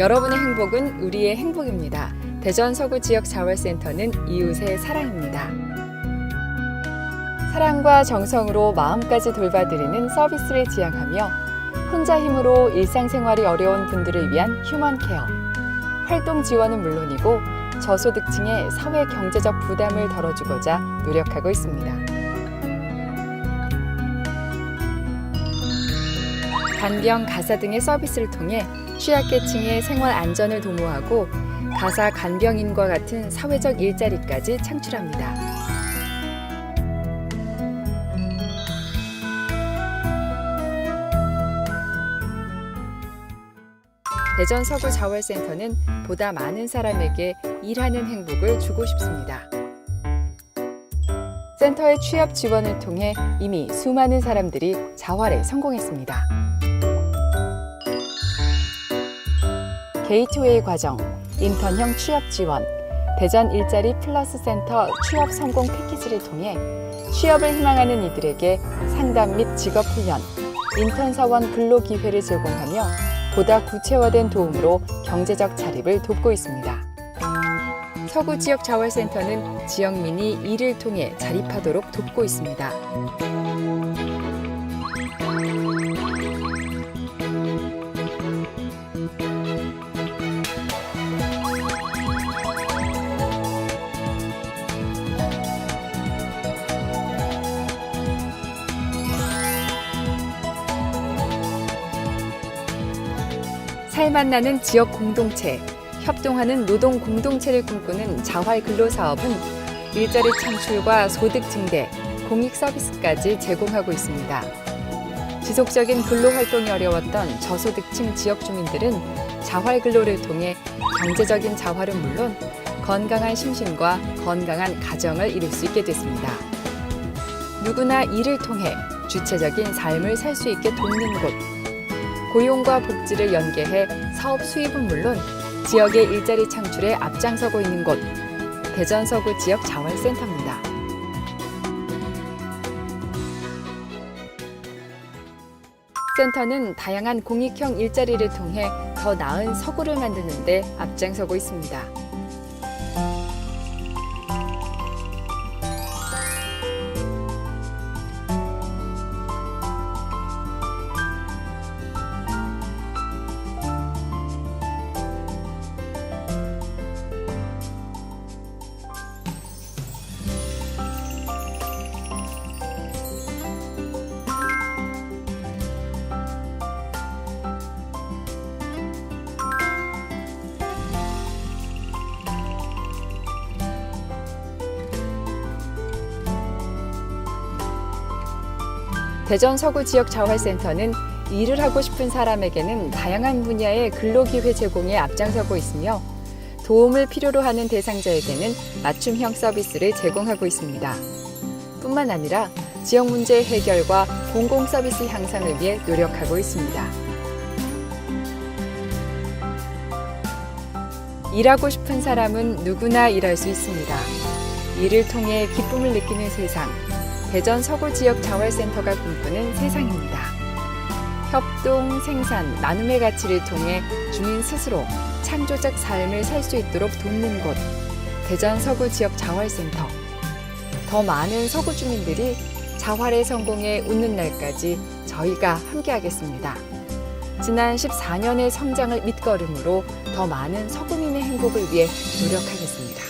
여러분의 행복은 우리의 행복입니다. 대전 서구 지역 자활센터는 이웃의 사랑입니다. 사랑과 정성으로 마음까지 돌봐드리는 서비스를 지향하며 혼자 힘으로 일상생활이 어려운 분들을 위한 휴먼 케어. 활동 지원은 물론이고 저소득층의 사회 경제적 부담을 덜어주고자 노력하고 있습니다. 간병, 가사 등의 서비스를 통해 취약계층의 생활 안전을 도모하고 가사 간병인과 같은 사회적 일자리까지 창출합니다. 대전 서구 자활센터는 보다 많은 사람에게 일하는 행복을 주고 싶습니다. 센터의 취업 지원을 통해 이미 수많은 사람들이 자활에 성공했습니다. 게이트웨이 과정, 인턴형 취업 지원, 대전 일자리 플러스 센터 취업 성공 패키지를 통해 취업을 희망하는 이들에게 상담 및 직업 훈련, 인턴 사원 근로 기회를 제공하며 보다 구체화된 도움으로 경제적 자립을 돕고 있습니다. 서구 지역 자활센터는 지역민이 이를 통해 자립하도록 돕고 있습니다. 살맛나는 지역 공동체, 협동하는 노동 공동체를 꿈꾸는 자활 근로 사업은 일자리 창출과 소득 증대, 공익 서비스까지 제공하고 있습니다. 지속적인 근로 활동이 어려웠던 저소득층 지역 주민들은 자활 근로를 통해 경제적인 자활은 물론 건강한 심신과 건강한 가정을 이룰 수 있게 됐습니다. 누구나 이를 통해 주체적인 삶을 살 수 있게 돕는 곳, 고용과 복지를 연계해 사업 수입은 물론 지역의 일자리 창출에 앞장서고 있는 곳 대전 서구 지역 자활센터입니다. 센터는 다양한 공익형 일자리를 통해 더 나은 서구를 만드는 데 앞장서고 있습니다. 대전 서구 지역 자활센터는 일을 하고 싶은 사람에게는 다양한 분야의 근로기회 제공에 앞장서고 있으며 도움을 필요로 하는 대상자에게는 맞춤형 서비스를 제공하고 있습니다. 뿐만 아니라 지역 문제 해결과 공공 서비스 향상을 위해 노력하고 있습니다. 일하고 싶은 사람은 누구나 일할 수 있습니다. 일을 통해 기쁨을 느끼는 세상, 대전 서구 지역 자활센터가 꿈꾸는 세상입니다. 협동, 생산, 나눔의 가치를 통해 주민 스스로 창조적 삶을 살 수 있도록 돕는 곳, 대전 서구 지역 자활센터. 더 많은 서구 주민들이 자활의 성공에 웃는 날까지 저희가 함께하겠습니다. 지난 14년의 성장을 밑거름으로 더 많은 서구민의 행복을 위해 노력하겠습니다.